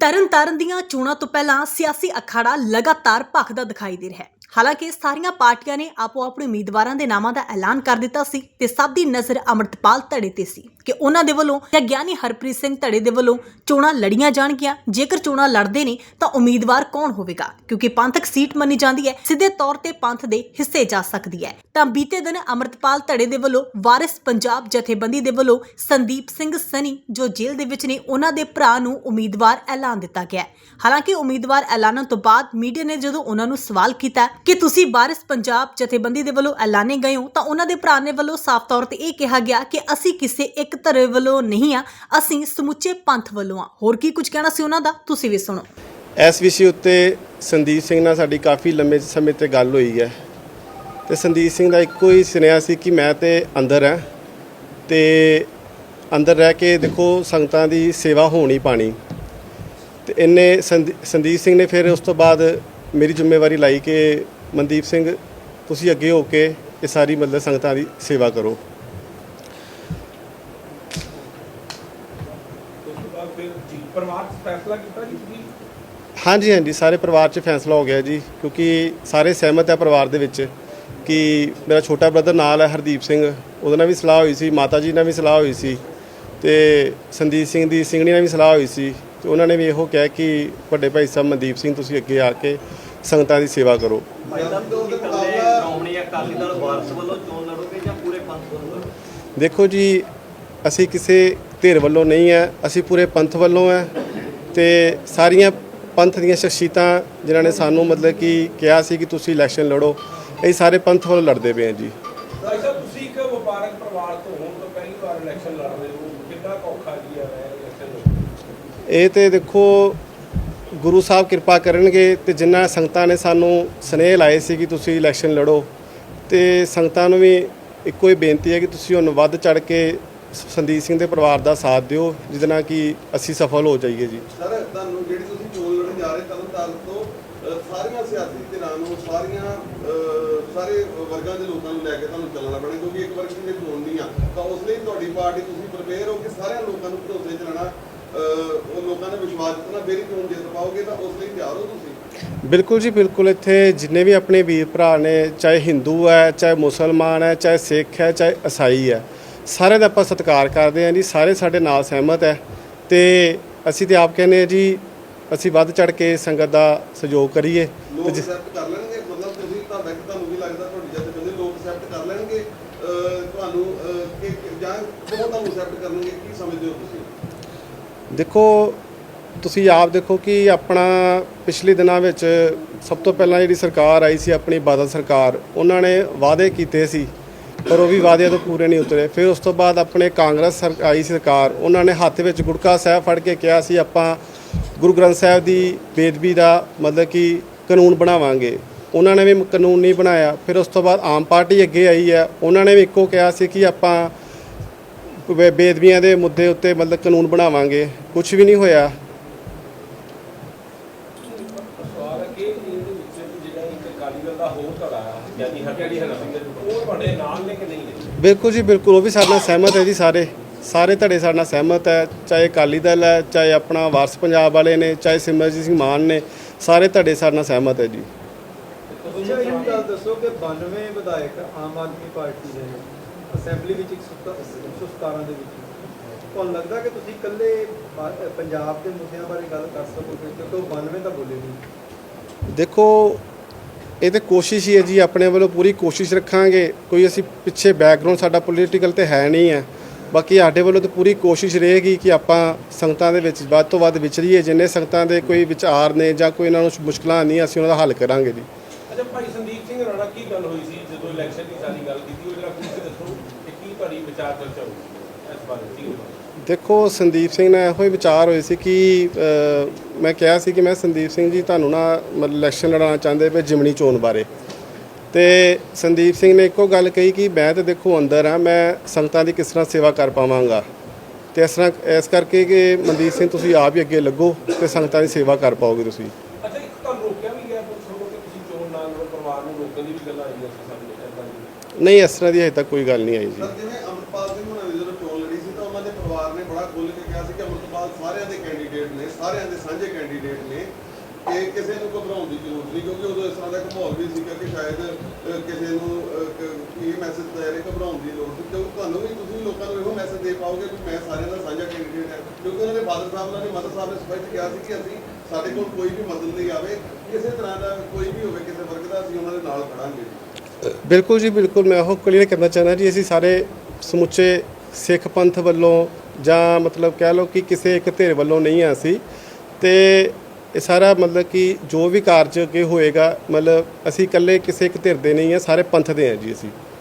ਤਰਨਤਾਰਨ ਦੀਆਂ ਚੋਣਾਂ ਤੋਂ ਪਹਿਲਾਂ ਸਿਆਸੀ ਅਖਾੜਾ ਲਗਾਤਾਰ ਭਖਦਾ ਦਿਖਾਈ ਦੇ ਰਿਹਾ ਹੈ। ਹਾਲਾਂਕਿ ਸਾਰੀਆਂ ਪਾਰਟੀਆਂ ਨੇ ਆਪੋ ਆਪਣੇ ਉਮੀਦਵਾਰਾਂ ਦੇ ਨਾਮਾਂ ਦਾ ਐਲਾਨ ਕਰ ਦਿੱਤਾ ਸੀ ਤੇ ਸਭ ਦੀ ਨਜ਼ਰ ਅਮਰਤਪਾਲ ਧੜੇ ਤੇ ਸੀ ਕਿ ਉਹਨਾਂ ਦੇ ਵੱਲੋਂ ਜਾਂ ਗਿਆਨੀ ਹਰਪ੍ਰੀਤ ਸਿੰਘ ਧੜੇ ਦੇ ਵੱਲੋਂ ਚੋਣਾਂ ਲੜੀਆਂ ਜਾਣਗੀਆਂ। ਜੇਕਰ ਚੋਣਾਂ ਲੜਦੇ ਨੇ ਤਾਂ ਉਮੀਦਵਾਰ ਕੌਣ ਹੋਵੇਗਾ? ਕਿਉਂਕਿ ਪੰਥਕ ਸੀਟ ਮੰਨੀ ਜਾਂਦੀ ਹੈ, ਸਿੱਧੇ ਤੌਰ ਤੇ ਪੰਥ ਦੇ ਹਿੱਸੇ ਜਾ ਸਕਦੀ ਹੈ। ਤਾਂ ਬੀਤੇ ਦਿਨ ਅਮਰਤਪਾਲ ਧੜੇ ਦੇ ਵੱਲੋਂ ਵਾਰਿਸ ਪੰਜਾਬ ਜਥੇਬੰਦੀ ਦੇ ਵੱਲੋਂ ਸੰਦੀਪ ਸਿੰਘ ਸਨੀ ਜੋ ਜੇਲ੍ਹ ਦੇ ਵਿੱਚ ਨੇ, ਉਹਨਾਂ ਦੇ ਭਰਾ ਨੂੰ ਉਮੀਦਵਾਰ ਐਲਾਨ ਦਿੱਤਾ ਗਿਆ ਹਾਲਾਂਕਿ ਉਮੀਦਵਾਰ ਐਲਾਨਣ ਤੋਂ ਬਾਅਦ ਮੀਡੀਆ ਨੇ ਜਦੋਂ ਉਹਨਾਂ ਨੂੰ ਸਵਾਲ ਕੀਤਾ ਕਿ ਤੁਸੀਂ ਬਾਰਿਸ ਪੰਜਾਬ ਜਥੇਬੰਦੀ ਦੇ ਵੱਲੋਂ ਐਲਾਨੇ ਗਏ ਹੋ, ਤਾਂ ਉਹਨਾਂ ਦੇ ਭਰਾ ਨੇ ਵੱਲੋਂ ਸਾਫ਼ ਤੌਰ ਤੇ ਇਹ ਕਿਹਾ ਗਿਆ ਕਿ ਅਸੀਂ ਕਿਸੇ ਇੱਕ ਧੜੇ ਵੱਲੋਂ ਨਹੀਂ ਆ, ਅਸੀਂ ਸਮੁੱਚੇ ਪੰਥ ਵੱਲੋਂ ਆ। ਹੋਰ ਕੀ ਕੁਝ ਕਹਿਣਾ ਸੀ ਉਹਨਾਂ ਦਾ? ਤੁਸੀਂ ਵੀ ਸੁਣੋ। ਇਸ ਵਿਸ਼ੇ ਉੱਤੇ ਸੰਦੀਪ ਸਿੰਘ ਨਾਲ ਸਾਡੀ ਕਾਫੀ ਲੰਮੇ ਸਮੇਂ ਤੇ ਗੱਲ ਹੋਈ ਹੈ ਤੇ ਸੰਦੀਪ ਸਿੰਘ ਦਾ ਇੱਕੋ ਹੀ ਸੁਨੇਹਾ ਸੀ ਕਿ ਮੈਂ ਤੇ ਅੰਦਰ ਹਾਂ ਤੇ ਅੰਦਰ ਰਹਿ ਕੇ ਦੇਖੋ ਸੰਗਤਾਂ ਦੀ ਸੇਵਾ ਹੋਣੀ ਪਾਣੀ। ਤੇ ਇਹਨੇ ਸੰਦੀ- ਸੰਦੀਪ ਸਿੰਘ ਨੇ ਫਿਰ ਉਸ ਤੋਂ ਬਾਅਦ ਮੇਰੀ ਜ਼ਿੰਮੇਵਾਰੀ ਲਾਈ ਕਿ ਮਨਦੀਪ ਸਿੰਘ ਤੁਸੀਂ ਅੱਗੇ ਹੋ ਕੇ ਇਹ ਸਾਰੀ ਮਤਲਬ ਸੰਗਤਾਂ ਦੀ ਸੇਵਾ ਕਰੋ। ਹਾਂਜੀ ਹਾਂਜੀ ਸਾਰੇ ਪਰਿਵਾਰ 'ਚ ਫੈਸਲਾ ਹੋ ਗਿਆ ਜੀ ਕਿਉਂਕਿ ਸਾਰੇ ਸਹਿਮਤ ਹੈ ਪਰਿਵਾਰ ਦੇ ਵਿੱਚ ਕਿ ਮੇਰਾ ਛੋਟਾ ਬ੍ਰਦਰ ਨਾਲ ਹੈ ਹਰਦੀਪ ਸਿੰਘ ਉਹਦੇ ਨਾਲ ਵੀ ਸਲਾਹ ਹੋਈ ਸੀ ਮਾਤਾ ਜੀ ਨਾਲ ਵੀ ਸਲਾਹ ਹੋਈ ਸੀ ਤੇ ਸੰਦੀਪ ਸਿੰਘ ਦੀ ਸਿੰਘਣੀ ਨਾਲ ਵੀ ਸਲਾਹ ਹੋਈ ਸੀ ਤੇ ਉਹਨਾਂ ਨੇ ਵੀ ਇਹੋ ਕਿਹਾ ਕਿ ਵੱਡੇ ਭਾਈ ਸਾਹਿਬ ਮਨਦੀਪ ਸਿੰਘ ਤੁਸੀਂ ਅੱਗੇ ਆ ਕੇ ਸੰਗਤਾਂ ਦੀ ਸੇਵਾ ਕਰੋ। ਜਾਂ? ਦੇਖੋ ਜੀ ਅਸੀਂ ਕਿਸੇ ਧਿਰ ਵੱਲੋਂ ਨਹੀਂ ਹੈ ਅਸੀਂ ਪੂਰੇ ਪੰਥ ਵੱਲੋਂ ਹੈ ਤੇ ਸਾਰੀਆਂ ਪੰਥ ਦੀਆਂ ਸ਼ਖਸੀਅਤਾਂ ਜਿਨ੍ਹਾਂ ਨੇ ਸਾਨੂੰ ਮਤਲਬ ਕਿ ਕਿਹਾ ਸੀ ਕਿ ਤੁਸੀਂ ਇਲੈਕਸ਼ਨ ਲੜੋ ਅਸੀਂ ਸਾਰੇ ਪੰਥ ਵੱਲੋਂ ਲੜਦੇ ਪਏ ਹਾਂ ਜੀ। ਭਾਈ ਸਾਹਿਬ ਤੁਸੀਂ ਇੱਕ ਵਪਾਰਕ ਪਰਿਵਾਰ ਤੋਂ ਹੋਣ ਤੋਂ ਪਹਿਲੀ ਵਾਰ ਇਲੈਕਸ਼ਨ ਲੜ ਰਹੇ ਹੋ। ਕਿੰਨਾ ਕੁ ਔਖਾ ਜੀ ਆ ਇਲੈਕਸ਼ਨ ਇਹ ਤੇ ਦੇਖੋ ਗੁਰੂ ਸਾਹਿਬ ਕਿਰਪਾ ਕਰਨਗੇ ਤੇ ਜਿਨ੍ਹਾਂ ਸੰਗਤਾਂ ਨੇ ਸਾਨੂੰ ਸਨੇਹ ਲਾਏ ਸੀ ਕਿ ਤੁਸੀਂ ਇਲੈਕਸ਼ਨ ਲੜੋ ਤੇ ਸੰਗਤਾਂ ਨੂੰ ਵੀ ਇੱਕੋ ਹੀ ਬੇਨਤੀ ਹੈ ਕਿ ਤੁਸੀਂ ਉਹਨੂੰ ਵੱਧ ਚੜ ਕੇ ਸੰਦੀਪ ਸਿੰਘ ਦੇ ਪਰਿਵਾਰ ਦਾ ਸਾਥ ਦਿਓ, ਜਿਹਦੇ ਨਾਲ ਕਿ ਅਸੀਂ ਸਫਲ ਹੋ ਜਾਈਏ ਜੀ। ਸਰ, ਤੁਹਾਨੂੰ ਜਿਹੜੀ ਤੁਸੀਂ ਚੋਣ ਲੜਨ ਜਾ ਰਹੇ ਤਰਨ ਤੋਂ ਸਾਰੀਆਂ ਸਿਆਸੀ ਧਿਰਾਂ ਨੂੰ, ਸਾਰੀਆਂ ਸਾਰੇ ਵਰਗਾਂ ਦੇ ਲੋਕਾਂ ਨੂੰ ਲੈ ਕੇ ਤੁਹਾਨੂੰ ਚੱਲਣਾ ਪੈਣਾ, ਕਿਉਂਕਿ ਇੱਕ ਵਰਗ ਦੀ ਚੋਣ ਨਹੀਂ ਆ, ਤਾਂ ਉਸ ਲਈ ਤੁਹਾਡੀ ਪਾਰਟੀ ਤੁਸੀਂ ਪ੍ਰਪੇਅਰ ਹੋ ਕਿ ਸਾਰਿਆਂ ਲੋਕਾਂ ਨੂੰ ਭਰੋਸੇ ਚ ਲੋਕਾਂ ਨੇ ਵਿਸ਼ਵਾਸ ਜਿੱਤਣਾ ਮੇਰੀ ਚੋਣ ਜਿੱਤ ਪਾਓਗੇ ਤਾਂ ਉਸ ਲਈ ਤਿਆਰ ਹੋ ਤੁਸੀਂ। ਬਿਲਕੁਲ ਜੀ ਬਿਲਕੁਲ। ਇੱਥੇ ਜਿੰਨੇ ਵੀ ਆਪਣੇ ਵੀਰ ਭਰਾ ਨੇ ਚਾਹੇ ਹਿੰਦੂ ਹੈ ਚਾਹੇ ਮੁਸਲਮਾਨ ਹੈ ਚਾਹੇ ਸਿੱਖ ਹੈ ਚਾਹੇ ਈਸਾਈ ਹੈ ਸਾਰਿਆਂ ਦਾ ਆਪਾਂ ਸਤਿਕਾਰ ਕਰਦੇ ਹਾਂ ਜੀ ਸਾਰੇ ਸਾਡੇ ਨਾਲ ਸਹਿਮਤ ਹੈ। ਤੇ ਅਸੀਂ ਤੇ ਆਪ ਕਹਿੰਦੇ ਹਾਂ ਜੀ ਅਸੀਂ ਵੱਧ ਚੜ ਕੇ ਸੰਗਤ ਦਾ ਸਹਿਯੋਗ ਕਰੀਏ। ਤੇ ਲੋਕ ਜਿਸ- ਐਕਸੈਪਟ ਕਰ ਲੈਣਗੇ ਮਤਲਬ ਤੁਸੀਂ ਤੁਹਾਡਾ ਕਿ ਤੁਹਾਨੂੰ ਵੀ ਲੱਗਦਾ ਤੁਹਾਡੀ ਜਥੇਬੰਦੀ ਲੋਕ ਐਕਸੈਪਟ ਕਰ ਲੈਣਗੇ। ਅ, ਤੁਹਾਨੂੰ ਅ, ਕਿ ਕਿ- ਜਾਂ ਕਦੋਂ ਤੁਹਾਨੂੰ ਐਕਸੈਪਟ ਕਰਨਗੇ ਕੀ ਸਮਝਦੇ ਹੋ ਤੁਸੀਂ? ਦੇਖੋ ਤੁਸੀਂ ਆਪ ਦੇਖੋ ਕਿ ਆਪਣਾ ਪਿਛਲੇ ਦਿਨਾਂ ਵਿੱਚ ਸਭ ਤੋਂ ਪਹਿਲਾਂ ਜਿਹੜੀ ਸਰਕਾਰ ਆਈ ਸੀ, ਆਪਣੀ ਬਾਦਲ ਸਰਕਾਰ, ਉਹਨਾਂ ਨੇ ਵਾਅਦੇ ਕੀਤੇ ਸੀ, ਪਰ ਉਹ ਵੀ ਵਾਅਦਿਆਂ ਤੋਂ ਪੂਰੇ ਨਹੀਂ ਉਤਰੇ। ਫਿਰ ਉਸ ਤੋਂ ਬਾਅਦ ਆਪਣੇ ਕਾਂਗਰਸ ਸਰ, ਆਈ ਸਰਕਾਰ, ਉਹਨਾਂ ਨੇ ਹੱਥ ਵਿੱਚ ਗੁਟਕਾ ਸਾਹਿਬ ਫੜ ਕੇ ਕਿਹਾ ਸੀ, ਆਪਾਂ ਗੁਰੂ ਗ੍ਰੰਥ ਸਾਹਿਬ ਦੀ ਬੇਦਬੀ ਦਾ ਮਤਲਬ ਕਿ ਕਾਨੂੰਨ ਬਣਾਵਾਂਗੇ। ਉਹਨਾਂ ਨੇ ਵੀ ਕਾਨੂੰਨ ਨਹੀਂ ਬਣਾਇਆ। ਫਿਰ ਉਸ ਤੋਂ ਬਾਅਦ ਆਮ ਪਾਰਟੀ ਅੱਗੇ ਆਈ ਹੈ। ਉਹਨਾਂ ਨੇ ਵੀ ਇੱਕੋ ਕਿਹਾ ਸੀ ਕਿ ਆਪਾਂ ਬੇ- ਬੇਦਬੀਆਂ ਦੇ ਮੁੱਦੇ ਉੱਤੇ ਮਤਲਬ ਕਾਨੂੰਨ ਬਣਾਵਾਂਗੇ। ਕੁਝ ਵੀ ਨਹੀਂ ਹੋਇਆ। ਸਵਾਲ ਹੈ ਕਿ ਇਹਦੇ ਵਿੱਚ ਜਿਹੜਾ ਇੱਕ ਅਕਾਲੀ ਦਲ ਦਾ ਹੋਰ ਧੜਾ ਆ ਯਾਨੀ ਹਰਿਆਣੀ ਹਰਿਆਣੀ ਉਹ ਤੁਹਾਡੇ ਨਾਲ ਨੇ ਕਿ ਨਹੀਂ ਨੇ? ਬਿਲਕੁਲ ਜੀ ਬਿਲਕੁਲ ਉਹ ਵੀ ਸਾਡੇ ਨਾਲ ਸਹਿਮਤ ਹੈ ਜੀ ਸਾਰੇ। ਸਾਰੇ ਧੜੇ ਸਾਡੇ ਨਾਲ ਸਹਿਮਤ ਹੈ ਚਾਹੇ ਅਕਾਲੀ ਦਲ ਹੈ ਚਾਹੇ ਆਪਣਾ ਵਾਰਸ ਪੰਜਾਬ ਵਾਲੇ ਨੇ ਚਾਹੇ ਸਿਮਰਜੀਤ ਸਿੰਘ ਮਾਨ ਨੇ ਸਾਰੇ ਧੜੇ ਸਾਡੇ ਨਾਲ ਸਹਿਮਤ ਹੈ ਜੀ। ਅੱਛਾ ਇਹ ਗੱਲ ਦੱਸੋ ਕਿ 92 ਵਿਧਾਇਕ ਆਮ ਆਦਮੀ ਪਾਰਟੀ ਦੇ ਨੇ। ਅਸੈਂਬਲੀ ਵਿੱਚ 117 ਦੇ ਵਿੱਚ। ਤੁਹਾਨੂੰ ਲੱਗਦਾ ਕਿ ਤੁਸੀਂ ਇਕੱਲੇ ਪਾ- ਪੰਜਾਬ ਦੇ ਮੁੱਦਿਆਂ ਬਾਰੇ ਗੱਲ ਕਰ ਸਕੋਗੇ? ਕਿਉਂਕਿ ਉਹ 92 ਤਾਂ ਬੋਲੇ ਨਹੀਂ ਦੇਖੋ ਇਹ ਤੇ ਕੋਸ਼ਿਸ਼ ਹੀ ਹੈ ਜੀ ਆਪਣੇ ਵੱਲੋਂ ਪੂਰੀ ਕੋਸ਼ਿਸ਼ ਰੱਖਾਂਗੇ। ਕੋਈ ਅਸੀਂ ਪਿੱਛੇ ਬੈਕਗ੍ਰਾਉਂਡ ਸਾਡਾ ਪੋਲੀਟੀਕਲ ਤੇ ਹੈ ਨਹੀਂ ਹੈ। ਬਾਕੀ ਸਾਡੇ ਵੱਲੋਂ ਤਾਂ ਪੂਰੀ ਕੋਸ਼ਿਸ਼ ਰਹੇਗੀ ਕਿ ਆਪਾਂ ਸੰਗਤਾਂ ਦੇ ਵਿੱਚ ਵੱਧ ਤੋਂ ਵੱਧ ਵਿਚਰੀਏ। ਜਿੰਨੇ ਸੰਗਤਾਂ ਦੇ ਕੋਈ ਵਿਚਾਰ ਨੇ ਜਾਂ ਕੋਈ ਇਹਨਾਂ ਨੂੰ ਮੁਸ਼ਕਲਾਂ ਨਹੀਂ ਅਸੀਂ ਉਹਨਾਂ ਦਾ ਹੱਲ ਕਰਾਂਗੇ ਜੀ। ਅੱਛਾ ਭਾਈ ਸੰਦੀਪ ਸਿੰਘ ਰਾਣਾ ਕੀ ਗੱਲ ਹੋਈ ਸੀ ਜਦੋਂ ਇਲੈਕਸ਼ਨ ਦੀ ਸਾਰੀ ਗੱਲ ਕੀਤੀ? ਉਹ ਜਿਹੜਾ ਕੁਝ ਦੱਸੋ ਕਿ ਕੀ ਤੁਹਾਡੀ ਵਿਚਾਰ ਚਰਚਾ ਹੋਈ ਦੇਖੋ ਸੰਦੀਪ ਸਿੰਘ ਨਾਲ ਇਹੋ ਹੀ ਵਿਚਾਰ ਹੋਏ ਸੀ ਕਿ ਮੈਂ ਕਿਹਾ ਸੀ ਕਿ ਮੈਂ ਸੰਦੀਪ ਸਿੰਘ ਜੀ ਤੁਹਾਨੂੰ ਨਾ ਮਤਲਬ ਇਲੈਕਸ਼ਨ ਲੜਾਉਣਾ ਚਾਹੁੰਦੇ ਪਏ ਜਿਮਣੀ ਚੋਣ ਬਾਰੇ। ਤੇ ਸੰਦੀਪ ਸਿੰਘ ਨੇ ਇੱਕੋ ਗੱਲ ਕਹੀ ਕਿ ਮੈਂ ਤਾਂ ਦੇਖੋ ਅੰਦਰ ਆ ਮੈਂ ਸੰਗਤਾਂ ਦੀ ਕਿਸ ਤਰ੍ਹਾਂ ਸੇਵਾ ਕਰ ਪਾਵਾਂਗਾ। ਤੇ ਇਸ ਤਰ੍ਹਾਂ ਇਸ ਕਰਕੇ ਕਿ ਮਨਦੀਪ ਸਿੰਘ ਤੁਸੀਂ ਆਪ ਹੀ ਅੱਗੇ ਲੱਗੋ ਤੇ ਸੰਗਤਾਂ ਦੀ ਸੇਵਾ ਕਰ ਪਾਓਗੇ ਤੁਸੀਂ। ਅੱਛਾ ਇੱਕ ਤੁਹਾਨੂੰ ਰੋਕਿਆ ਵੀ ਗਿਆ ਪੁਲਿਸ ਵੱਲੋਂ ਕਿ ਤੁਸੀਂ ਚੋਣ ਨਾ ਲੜੋ ਪਰਿਵਾਰ ਨੂੰ ਰੋਕਣ ਦੀ ਵੀ ਗੱਲ ਆਈ ਸੀ ਸਾਡੇ ਏਦਾਂ ਦੀ ਨਹੀਂ ਇਸ ਤਰ੍ਹਾਂ ਦੀ ਹਜੇ ਤੱਕ ਕੋਈ ਗੱਲ ਨਹੀਂ ਆਈ ਜੀ ਸਰ ਜਿਵੇਂ ਅਮਰਪਾਲ ਸਿੰਘ ਹੁਣਾਂ ਦੀ ਜਦੋਂ ਚੋਣ ਲੜੀ ਸੀ ਤਾਂ ਉਹਨਾਂ ਦੇ ਪਰਿਵਾਰ ਨੇ ਬੜਾ ਖੁੱਲ੍ਹ ਕੇ ਕਿਹਾ ਸੀ ਕਿ ਅਮਰਪਾਲ ਸਾਰਿਆਂ ਦੇ ਕੈਂਡੀਡੇਟ ਨੇ, ਸਾਰਿਆਂ ਦੇ ਸਾਂਝੇ ਕੈਂਡੀਡੇਟ ਨੇ ਕਿ ਕਿਸੇ ਨੂੰ ਘਬਰਾਉਣ ਦੀ ਜ਼ਰੂਰਤ ਨਹੀਂ, ਕਿਉਂਕਿ ਉਦੋਂ ਇਸ ਤਰ੍ਹਾਂ ਦਾ ਮਾਹੌਲ ਵੀ ਸੀਗਾ ਕਿ ਸ਼ਾਇਦ ਕਿਸੇ ਨੂੰ ਇਹ ਮੈਸੇਜ ਦੇ ਰਹੇ ਘਬਰਾਉਣ ਦੀ ਲੋੜ ਨਹੀਂ। ਕਿਉਂਕਿ ਤੁਹਾਨੂੰ ਵੀ ਤੁਸੀਂ ਲੋਕਾਂ ਨੂੰ ਇਹੋ ਮੈਸੇਜ ਦੇ ਪਾਓਗੇ ਕਿ ਮੈਂ ਸਾਰਿਆਂ ਦਾ ਸਾਂਝਾ ਕੈਂਡੀਡੇਟ ਹਾਂ, ਕਿਉਂਕਿ ਉਹਨਾਂ ਦੇ ਫਾਦਰ ਸਾਹਿਬ ਉਹਨਾਂ ਮਦਰ ਸਾਹਿਬ ਨੇ ਸਪਸ਼ਟ ਕਿਹਾ ਸੀ ਕਿ ਅਸੀਂ ਸਾਡੇ ਕੋਲ ਕੋਈ ਵੀ ਮਦਦ ਨਹੀਂ ਆਵੇ, ਕਿਸੇ ਤਰ੍ਹਾਂ ਦਾ ਕੋਈ ਵੀ ਹੋਵੇ, ਕਿਸੇ ਵਰਗ ਦਾ ਅਸੀਂ ਉਹਨਾਂ ਦੇ ਨਾਲ ਖੜਾਂਗੇ। ਬਿਲਕੁਲ ਜੀ, ਬਿਲਕੁਲ। ਮੈਂ ਉਹ ਕਲੀਅਰ ਕਰਨਾ ਚਾਹੁੰਦਾ ਜੀ, ਅਸੀਂ ਸਾਰੇ ਸਮੁੱਚੇ ਸਿੱਖ ਪੰਥ ਵੱਲੋਂ ਜਾਂ ਮਤਲਬ ਕਹਿ ਲਓ ਕਿ ਕਿਸੇ ਇੱਕ ਧਿਰ ਵੱਲੋਂ ਨਹੀਂ ਆ ਅਸੀਂ, ਤੇ ਇਹ ਸਾਰਾ ਮਤਲਬ ਕਿ ਜੋ ਵੀ ਕਾਰਜ ਅੱਗੇ ਹੋਏਗਾ, ਮਤਲਬ ਅਸੀਂ ਇਕੱਲੇ ਕਿਸੇ ਇੱਕ ਧਿਰ ਦੇ ਨਹੀਂ ਆ, ਸਾਰੇ ਪੰਥ ਦੇ ਆ ਜੀ ਅਸੀਂ।